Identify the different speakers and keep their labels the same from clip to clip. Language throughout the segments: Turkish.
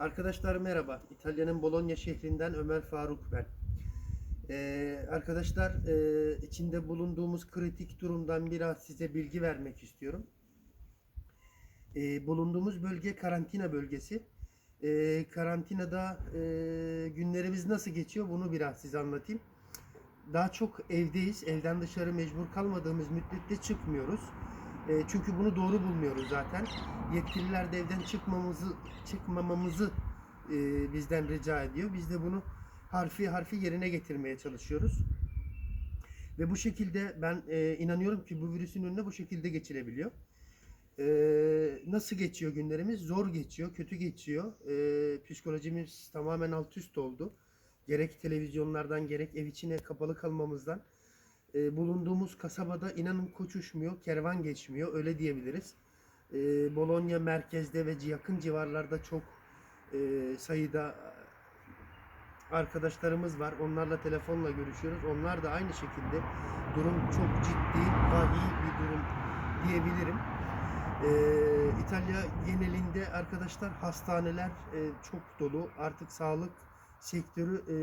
Speaker 1: Arkadaşlar merhaba. İtalya'nın Bologna şehrinden Ömer Faruk ben. Ee, arkadaşlar e, içinde bulunduğumuz kritik durumdan biraz size bilgi vermek istiyorum. Ee, bulunduğumuz bölge karantina bölgesi. Ee, karantinada e, günlerimiz nasıl geçiyor bunu biraz size anlatayım. Daha çok evdeyiz. Evden dışarı mecbur kalmadığımız müddetçe çıkmıyoruz. E, çünkü bunu doğru bulmuyoruz zaten. Yetkililer de evden çıkmamızı çıkmamamızı e, bizden rica ediyor. Biz de bunu harfi harfi yerine getirmeye çalışıyoruz. Ve bu şekilde ben e, inanıyorum ki bu virüsün önüne bu şekilde geçilebiliyor. E, nasıl geçiyor günlerimiz? Zor geçiyor, kötü geçiyor. E, psikolojimiz tamamen alt üst oldu. Gerek televizyonlardan gerek ev içine kapalı kalmamızdan e, bulunduğumuz kasabada inanın koç uçmuyor, kervan geçmiyor öyle diyebiliriz. E, Bologna merkezde ve yakın civarlarda çok e, sayıda arkadaşlarımız var. Onlarla telefonla görüşüyoruz. Onlar da aynı şekilde durum çok ciddi, vahiy bir durum diyebilirim. E, İtalya genelinde arkadaşlar hastaneler e, çok dolu. Artık sağlık sektörü e,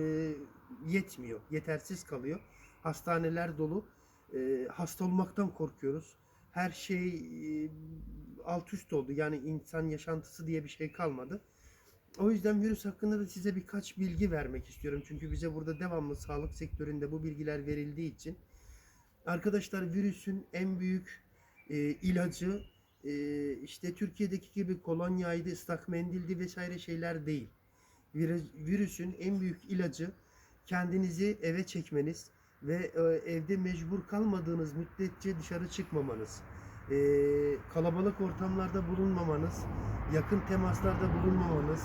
Speaker 1: yetmiyor, yetersiz kalıyor. Hastaneler dolu. E, hasta olmaktan korkuyoruz. Her şey e, alt üst oldu. Yani insan yaşantısı diye bir şey kalmadı. O yüzden virüs hakkında da size birkaç bilgi vermek istiyorum. Çünkü bize burada devamlı sağlık sektöründe bu bilgiler verildiği için. Arkadaşlar virüsün en büyük e, ilacı e, işte Türkiye'deki gibi kolonyaydı, ıslak mendildi vesaire şeyler değil. Virüs, virüsün en büyük ilacı kendinizi eve çekmeniz ve e, evde mecbur kalmadığınız müddetçe dışarı çıkmamanız, e, kalabalık ortamlarda bulunmamanız, yakın temaslarda bulunmamanız,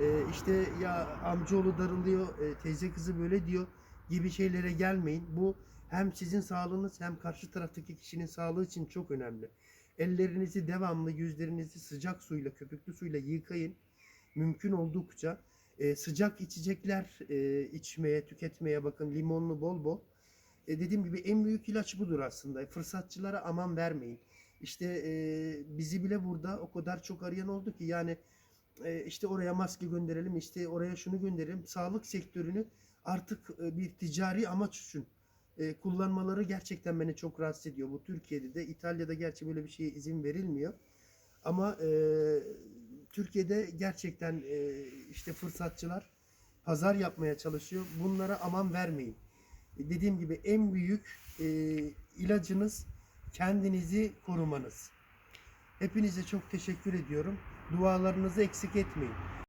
Speaker 1: e, işte ya amcaoğlu darılıyor, e, teyze kızı böyle diyor gibi şeylere gelmeyin. Bu hem sizin sağlığınız hem karşı taraftaki kişinin sağlığı için çok önemli. Ellerinizi devamlı yüzlerinizi sıcak suyla, köpüklü suyla yıkayın. Mümkün oldukça e, sıcak içecekler e, içmeye, tüketmeye bakın. Limonlu bol bol. E, dediğim gibi en büyük ilaç budur aslında. Fırsatçılara aman vermeyin. İşte e, bizi bile burada o kadar çok arayan oldu ki yani e, işte oraya maske gönderelim, işte oraya şunu gönderelim. Sağlık sektörünü artık e, bir ticari amaç için e, kullanmaları gerçekten beni çok rahatsız ediyor. Bu Türkiye'de de İtalya'da gerçi böyle bir şeye izin verilmiyor. Ama e, Türkiye'de gerçekten e, işte fırsatçılar pazar yapmaya çalışıyor. Bunlara aman vermeyin. E, dediğim gibi en büyük e, ilacınız kendinizi korumanız. Hepinize çok teşekkür ediyorum. Dualarınızı eksik etmeyin.